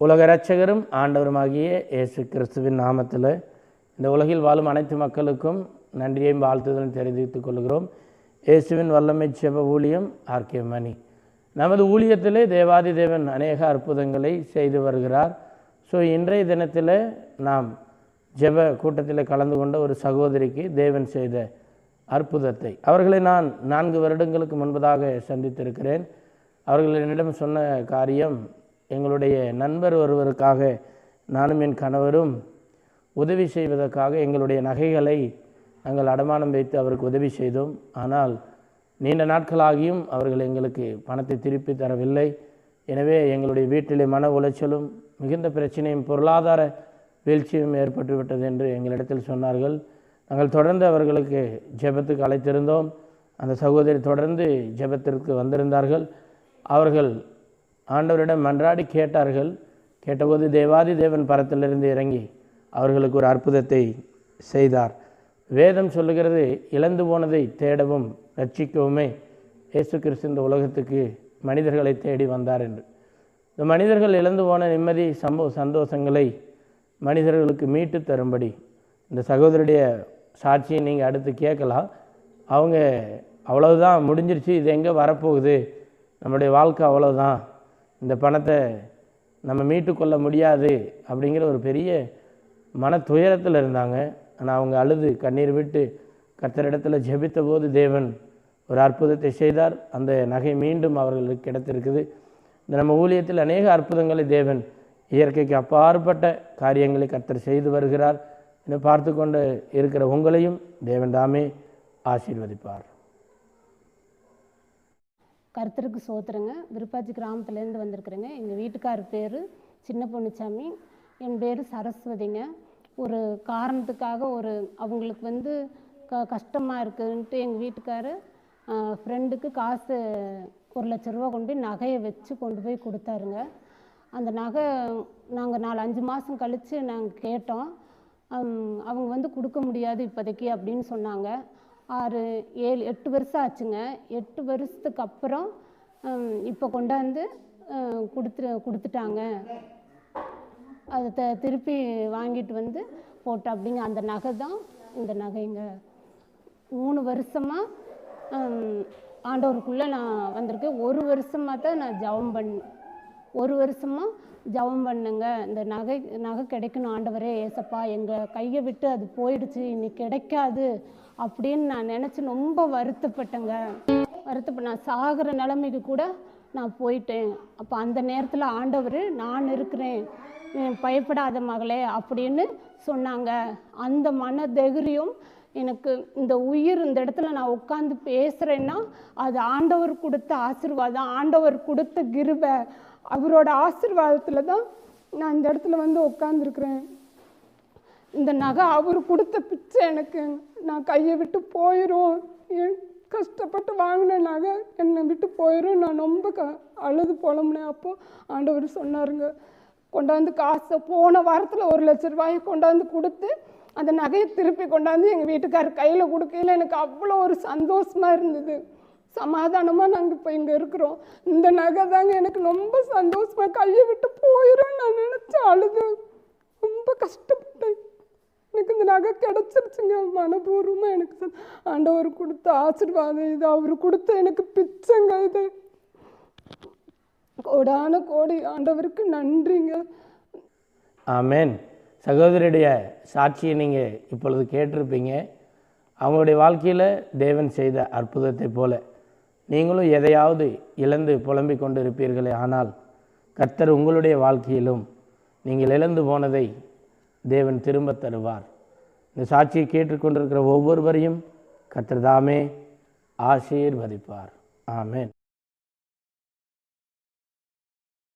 உலக இரட்சகரும் ஆண்டவருமாகிய இயேசு கிறிஸ்துவின் நாமத்தில் இந்த உலகில் வாழும் அனைத்து மக்களுக்கும் நன்றியையும் வாழ்த்துதலும் தெரிவித்துக் கொள்கிறோம். இயேசுவின் வல்லமை செப ஊழியம் ஆர்கே மணி. நமது ஊழியத்திலே தேவாதி தேவன் அநேக அற்புதங்களை செய்து வருகிறார். ஸோ இன்றைய தினத்தில் நாம் ஜெப கூட்டத்தில் கலந்து கொண்ட ஒரு சகோதரிக்கு தேவன் செய்த அற்புதத்தை. அவர்களை நான் நான்கு வருடங்களுக்கு முன்பதாக சந்தித்திருக்கிறேன். அவர்கள் என்னிடம் சொன்ன காரியம் எங்களுடைய நண்பர் ஒருவருக்காக நானும் என் கணவரும் உதவி செய்வதற்காக எங்களுடைய நகைகளை நாங்கள் அடமானம் வைத்து அவருக்கு உதவி செய்தோம். ஆனால் நீண்ட நாட்களாகியும் அவர்கள் எங்களுக்கு பணத்தை திருப்பி தரவில்லை. எனவே எங்களுடைய வீட்டிலே மன உளைச்சலும் மிகுந்த பிரச்சனையும் பொருளாதார வீழ்ச்சியும் ஏற்பட்டுவிட்டது என்று எங்களிடத்தில் சொன்னார்கள். நாங்கள் தொடர்ந்து அவர்களுக்கு ஜெபத்துக்கு அழைத்திருந்தோம். அந்த சகோதரி தொடர்ந்து ஜெபத்திற்கு வந்திருந்தார்கள். அவர்கள் ஆண்டவரிடம் மன்றாடி கேட்டார்கள். கேட்டபோது தேவாதி தேவன் பரத்திலிருந்து இறங்கி அவர்களுக்கு ஒரு அற்புதத்தை செய்தார். வேதம் சொல்லுகிறது இழந்து போனதை தேடவும் ரட்சிக்கவுமே இயேசு கிறிஸ்து இந்த உலகத்துக்கு மனிதர்களை தேடி வந்தார் என்று. இந்த மனிதர்கள் இழந்து போன நிம்மதி சம்பவ சந்தோஷங்களை மனிதர்களுக்கு மீட்டு தரும்படி. இந்த சகோதரருடைய சாட்சியை நீங்கள் அடுத்து கேட்கலாம். அவங்க அவ்வளவுதான் முடிஞ்சிருச்சு இது எங்கே வரப்போகுது? நம்முடைய வாழ்க்கை அவ்வளோதான் இந்த பணத்தை நம்ம மீட்டுக்கொள்ள முடியாது அப்படிங்கிற ஒரு பெரிய மன துயரத்தில் இருந்தாங்க. ஆனால் அவங்க அழுது கண்ணீர் விட்டு கர்த்தரிடத்தில் ஜெபித்த போது தேவன் ஒரு அற்புதத்தை செய்தார். அந்த நகை மீண்டும் அவர்களுக்கு கிடைத்திருக்குது. இந்த நம்ம ஊழியத்தில் அநேக அற்புதங்களை தேவன் இயற்கைக்கு அப்பாற்பட்ட காரியங்களை கர்த்தர் செய்து வருகிறார். இதை பார்த்து கொண்டு இருக்கிற உங்களையும் தேவன் தாமே ஆசீர்வதிப்பார். கருத்தருக்கு சோத்துறேங்க. விருப்பாச்சி கிராமத்துலேருந்து வந்திருக்கிறேங்க. எங்கள் வீட்டுக்கார் பேர் சின்ன பொண்ணுச்சாமி என் பேர் சரஸ்வதிங்க. ஒரு காரணத்துக்காக ஒரு அவங்களுக்கு வந்து க கஷ்டமாக இருக்குன்ட்டு எங்கள் வீட்டுக்காரு ஃப்ரெண்டுக்கு காசு ஒரு லட்ச ரூபா கொண்டு போய் நகையை வச்சு கொண்டு போய் கொடுத்தாருங்க. அந்த நகை நாங்கள் நாலு அஞ்சு மாதம் கழித்து நாங்கள் கேட்டோம். அவங்க வந்து கொடுக்க முடியாது இப்போதைக்கு அப்படின்னு சொன்னாங்க. ஆறு ஏழு எட்டு வருஷம் ஆச்சுங்க. எட்டு வருஷத்துக்கு அப்புறம் இப்போ கொண்டாந்து கொடுத்து கொடுத்துரு கொடுத்துட்டாங்க. அதை த திருப்பி வாங்கிட்டு வந்து போட்ட அப்படிங்க அந்த நகை தான் இந்த நகைங்க. மூணு வருஷமாக ஆண்டவருக்குள்ளே நான் வந்திருக்கேன். ஒரு வருஷமாக தான் நான் ஜெபம் பண்ண ஒரு வருஷமாக ஜெபம் பண்ணுங்க. இந்த நகை நகை கிடைக்கணும் ஆண்டவரே ஏசப்பா எங்கள் கையை விட்டு அது போயிடுச்சு இனி கிடைக்காது அப்படின்னு நான் நினச்சி ரொம்ப வருத்தப்பட்டேங்க. வருத்தப்ப நான் சாகிற நிலைமைக்கு கூட நான் போயிட்டேன். அப்போ அந்த நேரத்தில் ஆண்டவர் நான் இருக்கிறேன். பயப்படாத மகளே அப்படின்னு சொன்னாங்க. அந்த மன தைரியம் எனக்கு இந்த உயிர் இந்த இடத்துல நான் உட்காந்து பேசுகிறேன்னா அது ஆண்டவர் கொடுத்த ஆசீர்வாதம் ஆண்டவர் கொடுத்த கிருபை. அவரோட ஆசீர்வாதத்தில் தான் நான் இந்த இடத்துல வந்து உட்காந்துருக்குறேன் இந்த நகை அவர் கொடுத்த பிச்சை எனக்கு நான் கையை விட்டு போயிடும் என் கஷ்டப்பட்டு வாங்கின நகை என்னை விட்டு போயிடும் நான் ரொம்ப க அழுது புலம்புனேன் அப்போ ஆண்டவர் சொன்னாருங்க. கொண்டாந்து காசை போன வாரத்தில் ஒரு லட்ச ரூபாயை கொண்டாந்து கொடுத்து அந்த நகையை திருப்பி கொண்டாந்து எங்கள் வீட்டுக்காரர் கையில் கொடுக்கையில் எனக்கு அவ்வளோ ஒரு சந்தோஷமாக இருந்தது. சமாதானமாக நாங்கள் இப்போ இங்கே இருக்கிறோம். இந்த நகை தாங்க எனக்கு ரொம்ப சந்தோஷமாக கையை விட்டு போயிடும் நான் நினச்சி அழுது. ரொம்ப கஷ்டப்பட்டேன். எனக்கு இந்த நகை கிடச்சிருச்சுங்க. மனபூர்வமாக எனக்கு ஆண்டவர் கொடுத்த ஆசீர்வாதம் இது. அவர் கொடுத்த எனக்கு பிச்சைங்க இது. கோடான கோடி ஆண்டவருக்கு நன்றிங்க. ஆமேன். சகோதரியுடைய சாட்சியை நீங்கள் இப்பொழுது கேட்டிருப்பீங்க. அவங்களுடைய வாழ்க்கையில் தேவன் செய்த அற்புதத்தை போல நீங்களும் எதையாவது இழந்து புலம்பிக் கொண்டு இருப்பீர்களே ஆனால் கர்த்தர் உங்களுடைய வாழ்க்கையிலும் நீங்கள் இழந்து போனதை தேவன் திரும்ப தருவார். இந்த சாட்சியை கேட்டுக்கொண்டிருக்கிற ஒவ்வொருவரையும் கர்த்தர் தாமே ஆசீர்வதிப்பார். ஆமேன்.